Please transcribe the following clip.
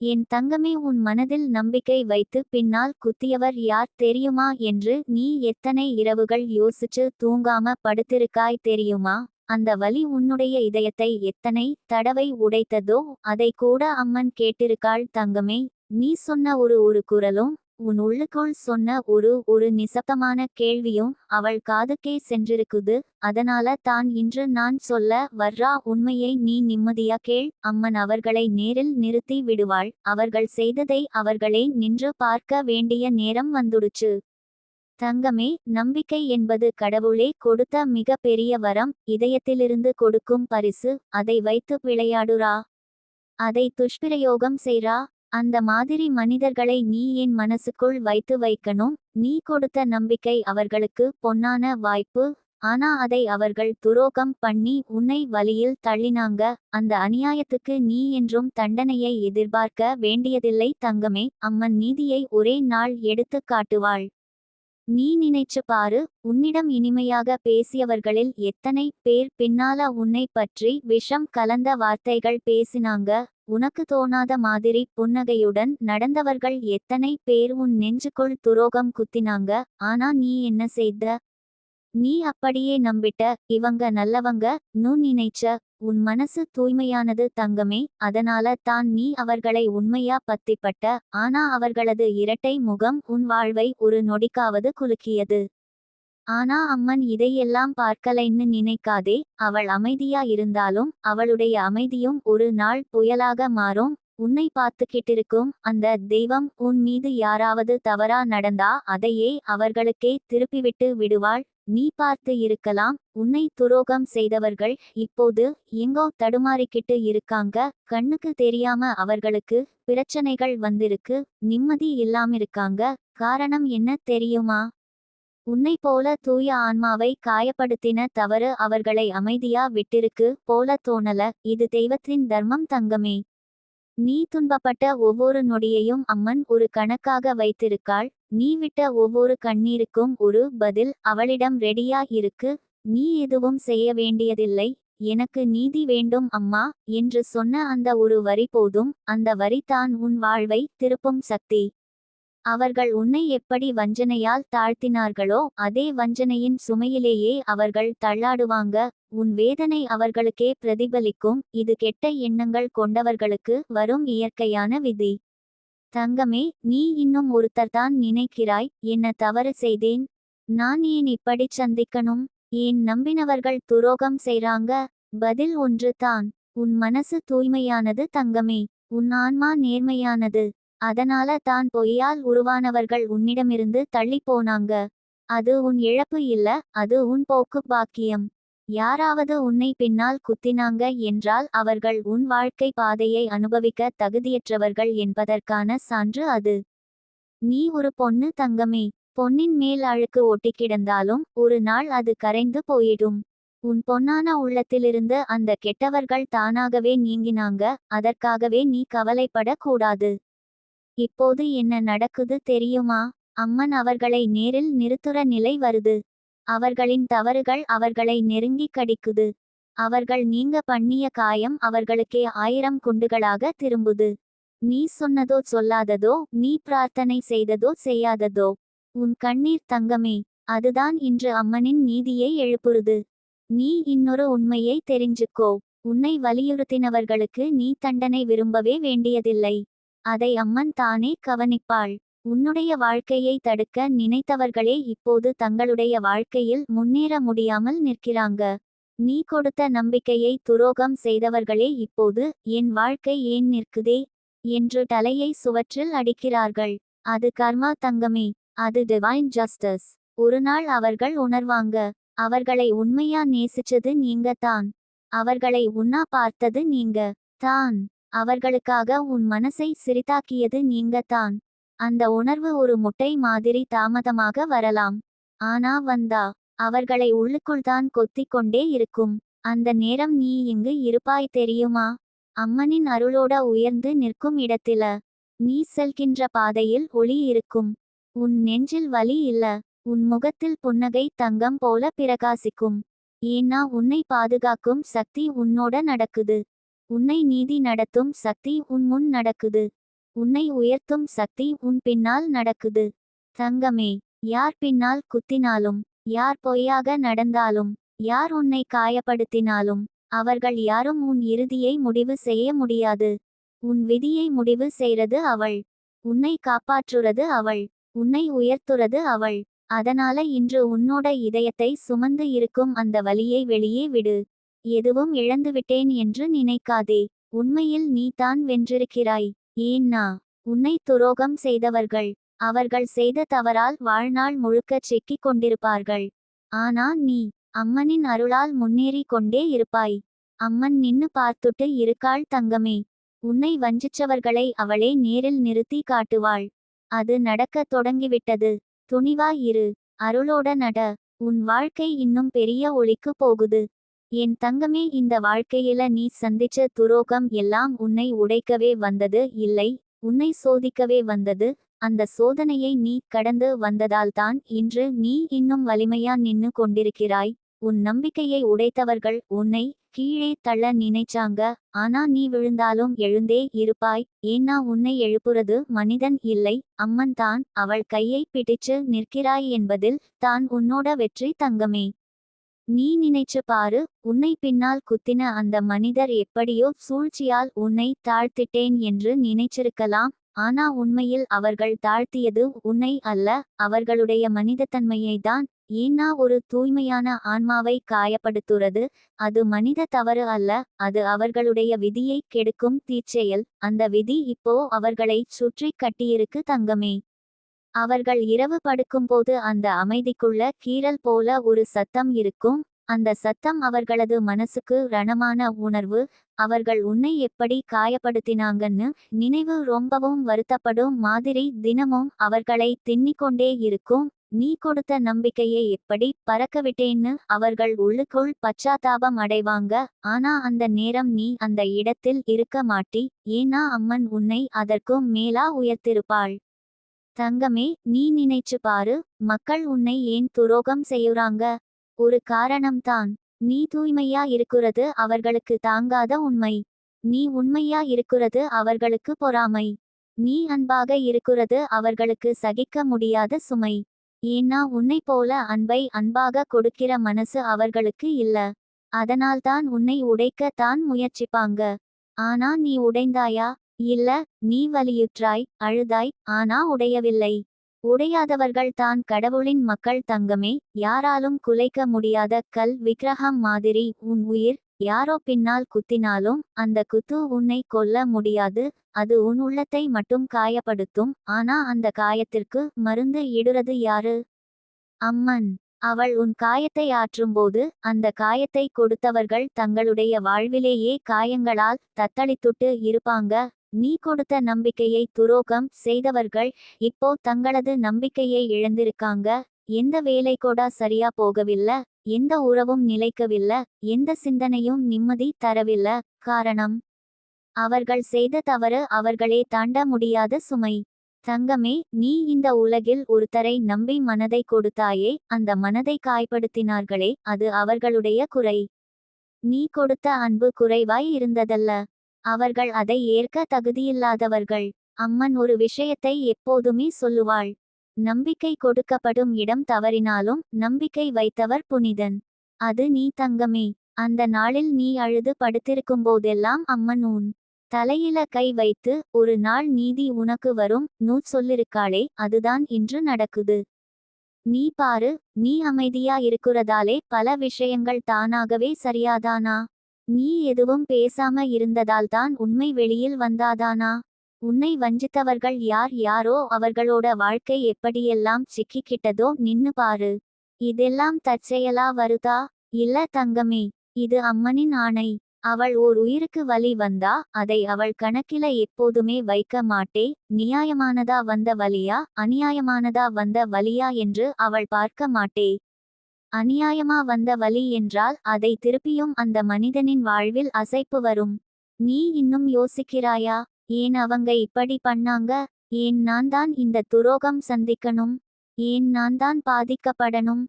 என் தங்கமே உன் மனதில் நம்பிக்கை வைத்து பின்னால் குத்தியவர் யார் தெரியுமா என்று நீ எத்தனை இரவுகள் யோசிச்சு தூங்காம படுத்திருக்காய் தெரியுமா? அந்த வலி உன்னுடைய இதயத்தை எத்தனை தடவை உடைத்ததோ அதை கூட அம்மன் கேட்டிருக்காள் தங்கமே நீ சொன்ன ஒரு ஒரு குரலும் உன் உள்ளுக்குள் சொன்ன ஒரு ஒரு நிசப்தமான கேள்வியும் அவள் காதுக்கே சென்றிருக்குது. அதனால தான் இன்று நான் சொல்ல வர்றா உண்மையை நீ நிம்மதியா கேள். அம்மன் அவர்களை நேரில் நிறுத்தி விடுவாள். அவர்கள் செய்ததை அவர்களே நின்று பார்க்க வேண்டிய நேரம் வந்துடுச்சு. தங்கமே நம்பிக்கை என்பது கடவுளே கொடுத்த மிக பெரிய வரம். இதயத்திலிருந்து கொடுக்கும் பரிசு. அதை வைத்து விளையாடுறா. அதை துஷ்பிரயோகம் செய்றா. அந்த மாதிரி மனிதர்களை நீ என் மனசுக்குள் வைத்து வைக்கணும். நீ கொடுத்த நம்பிக்கை அவர்களுக்கு பொன்னான வாய்ப்பு. ஆனா அதை அவர்கள் துரோகம் பண்ணி உன்னை வழியில் தள்ளினாங்க. அந்த அநியாயத்துக்கு நீ என்றும் தண்டனையை எதிர்பார்க்க வேண்டியதில்லை தங்கமே. அம்மன் நீதியை ஒரே நாள் எடுத்து காட்டுவாள். நீ நினைச்சு பாரு. உன்னிடம் இனிமையாக பேசியவர்களில் எத்தனை பேர் பின்னால உன்னை பற்றி விஷம் கலந்த வார்த்தைகள் பேசினாங்க. உனக்கு தோணாத மாதிரி புன்னகையுடன் நடந்தவர்கள் எத்தனை பேர் உன் நெஞ்சுக்குள் துரோகம் குத்தினாங்க ஆனா நீ என்ன செய்த? நீ அப்படியே நம்பிட்ட இவங்க நல்லவங்க நூ நினைச்ச உன் மனசு தூய்மையானது தங்கமே அதனால தான் நீ அவர்களை உண்மையா பத்திப்பட்ட ஆனா அவர்களது இரட்டை முகம் உன் வாழ்வை ஒரு நொடிக்காவது குலுக்கியது. ஆனா அம்மன் இதையெல்லாம் பார்க்கலைன்னு நினைக்காதே அவள் அமைதியா இருந்தாலும் அவளுடைய அமைதியும் ஒரு நாள் புயலாக மாறும். உன்னை பார்த்துக்கிட்டிருக்கும் அந்த தெய்வம் உன் மீது யாராவது தவறா நடந்தா அதையே அவர்களுக்கே திருப்பிவிட்டு விடுவாள். நீ பார்த்து இருக்கலாம் உன்னை துரோகம் செய்தவர்கள் இப்போது எங்கோ தடுமாறிக்கிட்டு இருக்காங்க. கண்ணுக்கு தெரியாம அவர்களுக்கு பிரச்சனைகள் வந்திருக்கு நிம்மதி இல்லாம இருக்காங்க காரணம் என்ன தெரியுமா? உன்னை போல தூய ஆன்மாவை காயப்படுத்தின தவறு அவர்களை அமைதியா விட்டிருக்கு போல தோணல இது தெய்வத்தின் தர்மம் தங்கமே. நீ துன்பப்பட்ட ஒவ்வொரு நொடியையும் அம்மன் ஒரு கணக்காக வைத்திருக்காள் நீ விட்ட ஒவ்வொரு கண்ணீருக்கும் ஒரு பதில் அவளிடம் ரெடியா இருக்கு நீ எதுவும் செய்ய வேண்டியதில்லை எனக்கு நீதி வேண்டும் அம்மா என்று சொன்ன அந்த ஒரு வரி போதும் அந்த வரி தான் உன் வாழ்வை திருப்பும் சக்தி. அவர்கள் உன்னை எப்படி வஞ்சனையால் தாழ்த்தினார்களோ அதே வஞ்சனையின் சுமையிலேயே அவர்கள் தள்ளாடுவாங்க. உன் வேதனை அவர்களுக்கே பிரதிபலிக்கும். இது கெட்ட எண்ணங்கள் கொண்டவர்களுக்கு வரும் இயற்கையான விதி. தங்கமே நீ இன்னும் ஒருத்தர்தான் நினைக்கிறாய். என்ன தவறு செய்தேன்? நான் ஏன் இப்படி சந்திக்கணும்? ஏன் நம்பினவர்கள் துரோகம் செய்றாங்க? பதில் ஒன்று தான். உன் மனசு தூய்மையானது தங்கமே. உன் ஆன்மா நேர்மையானது. அதனால தான் பொய்யால் உருவானவர்கள் உன்னிடமிருந்து தள்ளி போனாங்க. அது உன் இழப்பு இல்ல அது உன் போக்கு பாக்கியம். யாராவது உன்னை பின்னால் குத்தினாங்க என்றால் அவர்கள் உன் வாழ்க்கை பாதையை அனுபவிக்க தகுதியற்றவர்கள் என்பதற்கான சான்று அது. நீ ஒரு பொண்ணு தங்கமே பொன்னின் மேல் அழுக்கு ஒட்டி கிடந்தாலும் ஒரு நாள் அது கரைந்து போயிடும். உன் பொன்னான உள்ளத்திலிருந்து அந்த கெட்டவர்கள் தானாகவே நீங்கினாங்க அதற்காகவே நீ கவலைப்படக் கூடாது. இப்போது என்ன நடக்குது தெரியுமா? அம்மன் அவர்களை நேரில் நிறுத்துற நிலை வருது. அவர்களின் தவறுகள் அவர்களை நெருங்கி கடிக்குது. அவர்கள் நீங்க பண்ணிய காயம் அவர்களுக்கே ஆயிரம் குண்டுகளாக திரும்புது. நீ சொன்னதோ சொல்லாததோ நீ பிரார்த்தனை செய்ததோ செய்யாததோ. உன் கண்ணீர் தங்கமே அதுதான் இன்று அம்மனின் நீதியை எழுப்புறுது. நீ இன்னொரு உண்மையை தெரிஞ்சுக்கோ. உன்னை வலியுறுத்தினவர்களுக்கு நீ தண்டனை விரும்பவே வேண்டியதில்லை. அதை அம்மன் தானே கவனிப்பாள். உன்னுடைய வாழ்க்கையை தடுக்க நினைத்தவர்களே இப்போது தங்களுடைய வாழ்க்கையில் முன்னேற முடியாமல் நிற்கிறாங்க. நீ கொடுத்த நம்பிக்கையை துரோகம் செய்தவர்களே இப்போது என் வாழ்க்கை ஏன் நிற்குதே என்று தலையை சுவற்றில் அடிக்கிறார்கள். அது கர்மா தங்கமே அது டிவைன் ஜஸ்டிஸ் ஒரு நாள் அவர்கள் உணர்வாங்க அவர்களை உண்மையா நேசிச்சது நீங்க தான். அவர்களை உண்ணா பார்த்தது நீங்க தான். அவர்களுக்காக உன் மனசை சிறிதாக்கியது நீங்கத்தான். அந்த உணர்வு ஒரு முட்டை மாதிரி தாமதமாக வரலாம். ஆனா வந்தா அவர்களை உள்ளுக்குள் தான் கொத்திக் கொண்டே இருக்கும். அந்த நேரம் நீ இங்கு இருப்பாய் தெரியுமா? அம்மனின் அருளோட உயர்ந்து நிற்கும் இடத்தில. நீ செல்கின்ற பாதையில் ஒளி இருக்கும். உன் நெஞ்சில் வலி இல்ல. உன் முகத்தில் புன்னகை தங்கம் போல பிரகாசிக்கும். ஏன்னா உன்னை பாதுகாக்கும் சக்தி உன்னோட நடக்குது. உன்னை நீதி நடத்தும் சக்தி உன் முன் நடக்குது. உன்னை உயர்த்தும் சக்தி உன் பின்னால் நடக்குது. தங்கமே யார் பின்னால் குத்தினாலும் யார் பொய்யாக நடந்தாலும் யார் உன்னை காயப்படுத்தினாலும் அவர்கள் யாரும் உன் இறுதியை முடிவு செய்ய முடியாது. உன் விதியை முடிவு செய்றது அவள். உன்னை காப்பாற்றுறது அவள். உன்னை உயர்த்துறது அவள். அதனால இன்று உன்னோட இதயத்தை சுமந்து இருக்கும் அந்த வலியை வெளியே விடு. எதுவும் இழந்துவிட்டேன் என்று நினைக்காதே. உண்மையில் நீ தான் வென்றிருக்கிறாய். ஏன்னா உன்னை துரோகம் செய்தவர்கள். அவர்கள் செய்த தவறால் வாழ்நாள் முழுக்க சிக்கிக் கொண்டிருப்பார்கள். ஆனா நீ அம்மனின் அருளால் முன்னேறி கொண்டே இருப்பாய். அம்மன் நின்னு பார்த்துட்டு இருக்காள் தங்கமே. உன்னை வஞ்சிச்சவர்களை அவளே நேரில் நிறுத்தி காட்டுவாள். அது நடக்கத் தொடங்கிவிட்டது. துணிவாய் இரு. அருளோட நட. உன் வாழ்க்கை இன்னும் பெரிய ஒளிக்கு போகுது. என் தங்கமே இந்த வாழ்க்கையில நீ சந்திச்ச துரோகம் எல்லாம் உன்னை உடைக்கவே வந்தது இல்லை. உன்னை சோதிக்கவே வந்தது. அந்த சோதனையை நீ கடந்து வந்ததால்தான் இன்று நீ இன்னும் வலிமையா நின்னு கொண்டிருக்கிறாய். உன் நம்பிக்கையை உடைத்தவர்கள் உன்னை கீழே தள்ள நினைச்சாங்க. ஆனா நீ விழுந்தாலும் எழுந்தே இருப்பாய். ஏன்னா உன்னை எழுப்புறது மனிதன் இல்லை. அம்மன் தான் அவள் கையை பிடிச்சு நிற்கிறாய் என்பதில் தான் உன்னோட வெற்றி தங்கமே. நீ நினைச்சு பாரு உன்னை பின்னால் குத்தின அந்த மனிதர் எப்படியோ சூழ்ச்சியால் உன்னை தாழ்த்திட்டேன் என்று நினைச்சிருக்கலாம் ஆனா உண்மையில் அவர்கள் தாழ்த்தியது உன்னை அல்ல அவர்களுடைய மனிதத்தன்மையை தான் ஏன்னா ஒரு தூய்மையான ஆன்மாவை காயப்படுத்துறது அது மனித தவறு அல்ல அது அவர்களுடைய விதியை கெடுக்கும் தீச்செயல். அந்த விதி இப்போ அவர்களை சுற்றி கட்டியிருக்கு தங்கமே. அவர்கள் இரவு படுக்கும்போது அந்த அமைதிக்குள்ள கீறல் போல ஒரு சத்தம் இருக்கும். அந்த சத்தம் அவர்களது மனசுக்கு ரணமான உணர்வு. அவர்கள் உன்னை எப்படி காயப்படுத்தினாங்கன்னு நினைவு ரொம்பவும் வருத்தப்படும் மாதிரி தினமும் அவர்களை தின்னிக்கொண்டே இருக்கும். நீ கொடுத்த நம்பிக்கையை எப்படி பறக்கவிட்டேன்னு அவர்கள் உள்ளுக்குள் பச்சாத்தாபம் அடைவாங்க. ஆனா அந்த நேரம் நீ அந்த இடத்தில் இருக்க மாட்டி. ஏன்னா அம்மன் உன்னை அதற்கும் மேலா உயர்த்திருப்பாள். தங்கமே நீ நினைச்சு பாரு மக்கள் உன்னை ஏன் துரோகம் செய்யுறாங்க? ஒரு காரணம்தான். நீ தூய்மையா இருக்கிறது அவர்களுக்கு தாங்காத உண்மை. நீ உண்மையா இருக்கிறது அவர்களுக்கு பொறாமை. நீ அன்பாக இருக்கிறது அவர்களுக்கு சகிக்க முடியாத சுமை. ஏன்னா உன்னை போல அன்பை அன்பாக கொடுக்கிற மனசு அவர்களுக்கு இல்ல. அதனால்தான் உன்னை உடைக்க தான் முயற்சிப்பாங்க. ஆனா நீ உடைந்தாயா? இல்ல நீ வலியுற்றாய் அழுதாய் ஆனா உடையவில்லை. உடையாதவர்கள் தான் கடவுளின் மக்கள் தங்கமே யாராலும் குலைக்க முடியாத கல் விக்கிரகம் மாதிரி உன் உயிர் யாரோ பின்னால் குத்தினாலும் அந்த குத்து உன்னை கொல்ல முடியாது அது உன் உள்ளத்தை மட்டும் காயப்படுத்தும் ஆனா அந்த காயத்திற்கு மருந்து இடுறது யாரு? அம்மன். அவள் உன் காயத்தை ஆற்றும்போது அந்த காயத்தை கொடுத்தவர்கள் தங்களுடைய வாழ்விலேயே காயங்களால் தத்தளித்துட்டு இருப்பாங்க. நீ கொடுத்த நம்பிக்கையை துரோகம் செய்தவர்கள் இப்போ தங்களது நம்பிக்கையை இழந்திருக்காங்க. எந்த வேலை கூட சரியா போகவில்லை எந்த உறவும் நிலைக்கவில்லை எந்த சிந்தனையும் நிம்மதி தரவில்லை. காரணம் அவர்கள் செய்த தவறு அவர்களே தாண்ட முடியாத சுமை. தங்கமே நீ இந்த உலகில் ஒருத்தரை நம்பி மனதை கொடுத்தாயே அந்த மனதை காய்படுத்தினார்களே அது அவர்களுடைய குறை. நீ கொடுத்த அன்பு குறைவாய் இருந்ததல்ல. அவர்கள் அதை ஏற்க தகுதியில்லாதவர்கள். அம்மன் ஒரு விஷயத்தை எப்போதுமே சொல்லுவாள். நம்பிக்கை கொடுக்கப்படும் இடம் தவறினாலும் நம்பிக்கை வைத்தவர் புனிதன். அது நீ தங்கமே. அந்த நாளில் நீ அழுது படுத்திருக்கும்போதெல்லாம் அம்மன் உன் தலையில கை வைத்து ஒரு நாள் நீதி உனக்கு வரும் நூ சொல்லிருக்காளே அதுதான் இன்று நடக்குது. நீ பாரு நீ அமைதியா இருக்கிறதாலே பல விஷயங்கள் தானாகவே சரியாதானா? நீ எதுவும் பேசாம இருந்ததால்தான் உண்மை வெளியில் வந்தாதானா? உன்னை வஞ்சித்தவர்கள் யார் யாரோ அவர்களோட வாழ்க்கை எப்படியெல்லாம் சிக்கிக்கிட்டதோ நின்னு பாரு. இதெல்லாம் தற்செயலா வருதா? இல்ல தங்கமே இது அம்மனின் ஆணை. அவள் ஓர் உயிருக்கு வலி வந்தா அதை அவள் கணக்கில எப்போதுமே வைக்க மாட்டே நியாயமானதா வந்த வலியா அநியாயமானதா வந்த வலியா என்று அவள் பார்க்க மாட்டே. அநியாயமா வந்த வலி என்றால் அதை திருப்பியும் அந்த மனிதனின் வாழ்வில் அசைப்பு வரும். நீ இன்னும் யோசிக்கிறாயா? ஏன் அவங்க இப்படி பண்ணாங்க? ஏன் நான் தான் இந்த துரோகம் சந்திக்கணும்? ஏன் நான் தான் பாதிக்கப்படணும்?